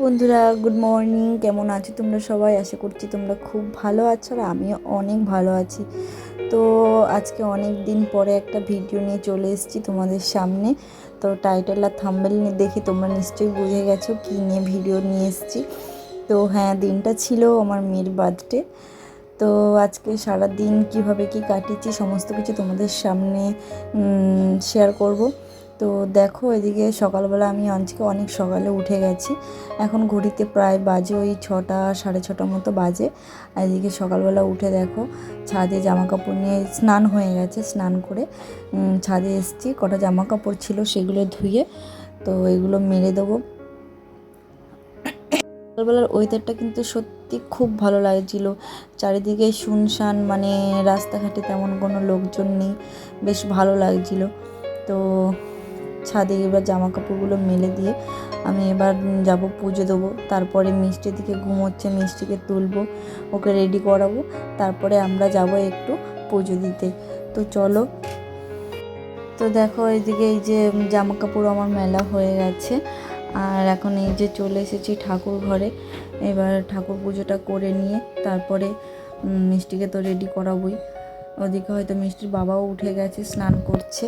বন্ধুরা good morning কেমন আছো তোমরা সবাই? আশা করছি তোমরা খুব ভালো আছো আর আমিও অনেক ভালো আছি। তো আজকে অনেক দিন পরে একটা ভিডিও নিয়ে চলে এসেছি তোমাদের সামনে। তো টাইটেল আর থাম্বেল দেখে তোমরা নিশ্চয়ই বুঝে গেছো কী নিয়ে ভিডিও নিয়ে এসেছি। তো হ্যাঁ দিনটা ছিল আমার মেয়ের বার্থডে তো আজকে সারা দিন কীভাবে কি কাটিয়েছি সমস্ত কিছু তোমাদের সামনে শেয়ার করব। তো দেখো এদিকে সকালবেলা আমি আজকে অনেক সকালে উঠে গেছি। এখন ঘড়িতে প্রায় বাজে ওই ছটা, সাড়ে ছটার মতো বাজে। এদিকে সকালবেলা উঠে দেখো ছাদে জামা কাপড় নিয়ে স্নান হয়ে গেছে, স্নান করে ছাদে এসেছি। কটা জামা কাপড় ছিল সেগুলো ধুয়ে তো এগুলো মেরে দেবো। সকালবেলার ওয়েদারটা কিন্তু সত্যি খুব ভালো লাগছিল। চারিদিকে শুনশান মানে রাস্তাঘাটে তেমন কোনো লোকজন নেই, বেশ ভালো লাগছিল। তো ছাদে এবার জামা কাপড়গুলো মেলে দিয়ে আমি এবার যাব পুজো দেবো। তারপরে মিষ্টি দিকে ঘুমোচ্ছে, মিষ্টিকে তুলবো, ওকে রেডি করাবো। তারপরে আমরা যাব একটু পুজো দিতে। তো চলো। তো দেখো এইদিকে এই যে জামা কাপড় আমার মেলা হয়ে গেছে। আর এখন এই যে চলে এসেছি ঠাকুর ঘরে। এবার ঠাকুর পুজোটা করে নিয়ে তারপরে মিষ্টিকে তো রেডি করাবোই। ওদিকে হয়তো মিষ্টির বাবাও উঠে গেছে, স্নান করছে।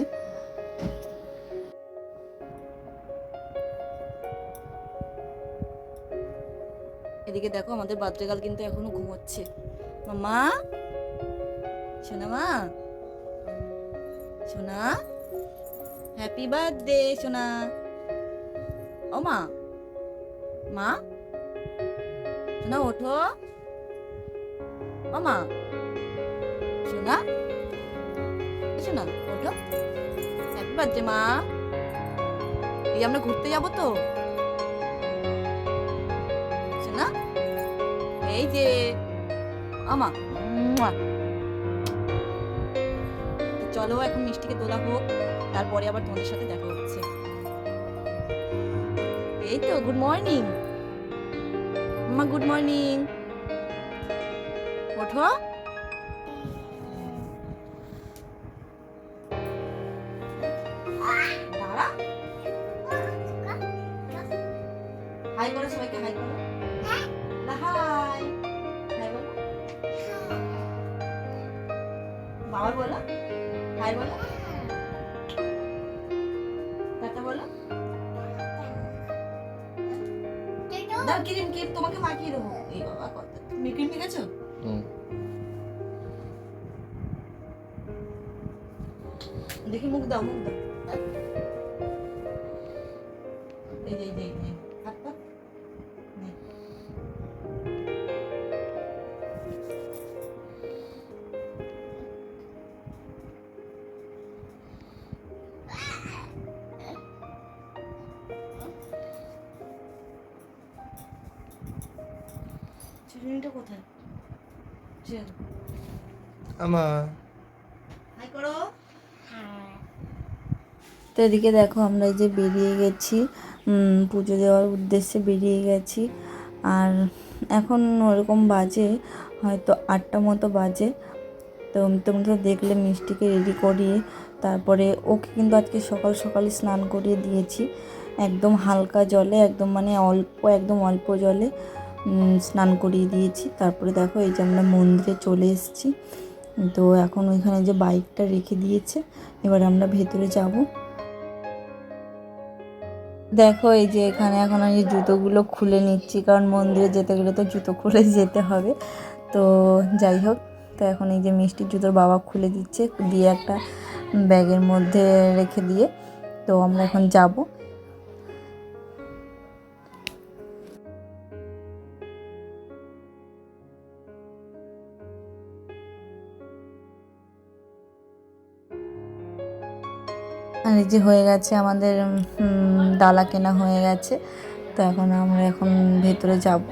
এদিকে দেখো আমাদের বাদ্রেগাল কিন্তু এখনও ঘুমোচ্ছে। মা, শোনা মা সোনা হ্যাপি বার্থডে সোনা ও মা মা সোনা ওঠো। ও মা সোনা সোনা ওঠো। হ্যাপি বার্থডে মা। এই আমরা ঘুরতে যাব তো? এই যে আমা। চলো এখন মিষ্টিকে তোলা হোক, তারপরে আবার তোমাদের সাথে দেখা হচ্ছে। এই তো গুড মর্নিং মা গুড মর্নিং ওঠো। হাই করো সবাইকে, হাই করো বলো? হাই বলো? টাটা বলো? দাও ক্রিম ক্রিম তোমাকে মাখিয়ে দেবো। এই বাবা কত। তুমি ক্রিম মেখেছো? দেখি মুখ দাও মুখ দাও। এই যে এই যে। চিরুনিটা কোথায়? চল আমার হাই করো। তো এদিকে দেখো আমরা এই যে বেরিয়ে গেছি। পুজো দেওয়ার উদ্দেশ্যে বেরিয়ে গেছি। আর এখন ওরকম বাজে হয়তো আটটা মতো বাজে। তো তোমরা তো দেখলে মিষ্টিকে রেডি করিয়ে তারপরে ওকে কিন্তু আজকে সকাল সকালে স্নান করিয়ে দিয়েছি। একদম হালকা জলে একদম মানে অল্প একদম অল্প জলে। স্নান করিয়ে দিয়েছি। তারপরে দেখো এই যে আমরা মন্দিরে চলে এসেছি। তো এখন ওইখানে যে বাইকটা রেখে দিয়েছে, এবার আমরা ভেতরে যাব। দেখো এই যে এখানে এখন আমি জুতোগুলো খুলে নিচ্ছি, কারণ মন্দিরে যেতে গেলে তো জুতো খুলে যেতে হবে। তো যাই হোক, তো এখন এই যে মিষ্টির জুতোর বাবা খুলে দিচ্ছে, দিয়ে একটা ব্যাগের মধ্যে রেখে দিয়ে। তো আমরা এখন যাব। আর এই যে হয়ে গেছে আমাদের ডালা কেনা হয়ে গেছে। তো এখন আমরা এখন ভেতরে যাব।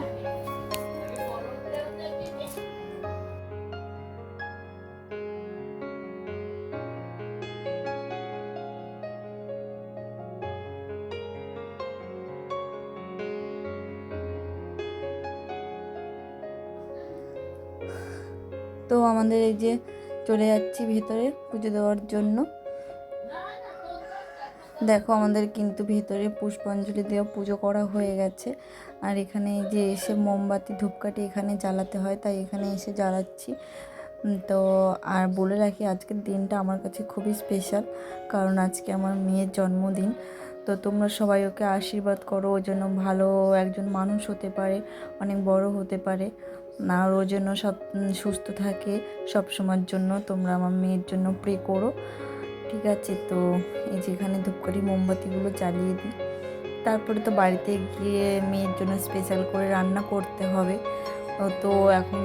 তো আমাদের এই যে চলে যাচ্ছি ভেতরে পুজো দেওয়ার জন্য। দেখো আমাদের কিন্তু ভেতরে পুষ্পাঞ্জলি দেওয়া পুজো করা হয়ে গেছে। আর এখানে যে এসে মোমবাতি, ধূপকাঠি এখানে জ্বালাতে হয়, তাই এখানে এসে জ্বালাচ্ছি। তো আর বলে রাখি, আজকের দিনটা আমার কাছে খুবই স্পেশাল কারণ আজকে আমার মেয়ের জন্মদিন। তো তোমরা সবাই ওকে আশীর্বাদ করো, ও যেন ভালো একজন মানুষ হতে পারে, অনেক বড় হতে পারে। আর ও যেন সব সুস্থ থাকে সব সময়ের জন্য, তোমরা আমার মেয়ের জন্য প্রে করো। ঠিক আছে, তো এই যেখানে ধূপকাঠি, মোমবাতিগুলো জ্বালিয়ে দিই। তারপরে তো বাড়িতে গিয়ে মেয়ের জন্য স্পেশাল করে রান্না করতে হবে। তো এখন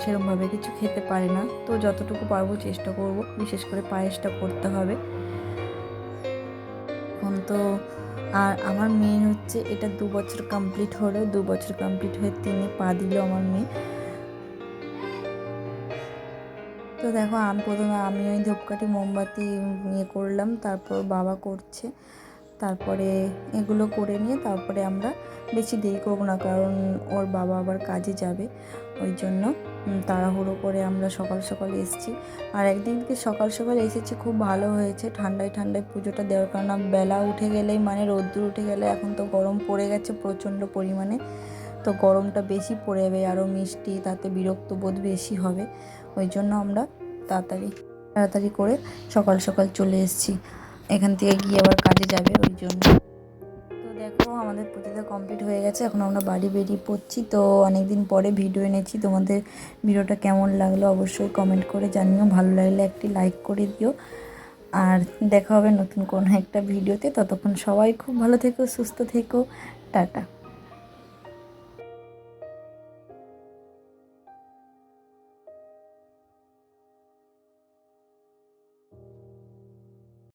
সেরকমভাবে কিছু খেতে পারে না। তো যতটুকু পারব চেষ্টা করব, বিশেষ করে পায়েসটা করতে হবে। এখন তো আর আমার মেয়ে হচ্ছে, এটা দু বছর কমপ্লিট হলো। দু বছর কমপ্লিট হয়ে তিনি পা দিল আমার মেয়ে। তো দেখো, আমি প্রথমে আমি ওই ধূপকাঠি মোমবাতি ইয়ে করলাম, তারপর বাবা করছে। তারপরে এগুলো করে নিয়ে তারপরে আমরা বেশি দেরি করব না, কারণ ওর বাবা আবার কাজে যাবে। ওই জন্য তাড়াহুড়ো করে আমরা সকাল সকাল এসেছি। আর একদিন থেকে সকাল সকাল এসেছি, খুব ভালো হয়েছে। ঠান্ডায় ঠান্ডায় পুজোটা দেওয়ার কারণ, বেলা উঠে গেলেই মানে রোদ্দুর উঠে গেলে এখন তো গরম পড়ে গেছে প্রচণ্ড পরিমাণে। তো গরমটা বেশি পড়ে যাবে আরও মিষ্টি, তাতে বিরক্ত বোধ বেশি হবে। ওই জন্য আমরা তাড়াতাড়ি তাড়াতাড়ি করে সকাল সকাল চলে এসেছি। এখান থেকে গিয়ে আবার কাজে যাবে ওই জন্য। তো দেখো, আমাদের পুজোটা কমপ্লিট হয়ে গেছে। এখন আমরা বাড়ি বেরিয়ে পড়ছি। তো অনেক দিন পরে ভিডিও এনেছি। তোমাদের ভিডিওটা কেমন লাগল অবশ্যই কমেন্ট করে জানিও। ভালো লাগলে একটি লাইক করে দিও। আর দেখা হবে নতুন কোনো একটা ভিডিওতে ততক্ষণ সবাই খুব ভালো থেকো, সুস্থ থেকো। টাটা।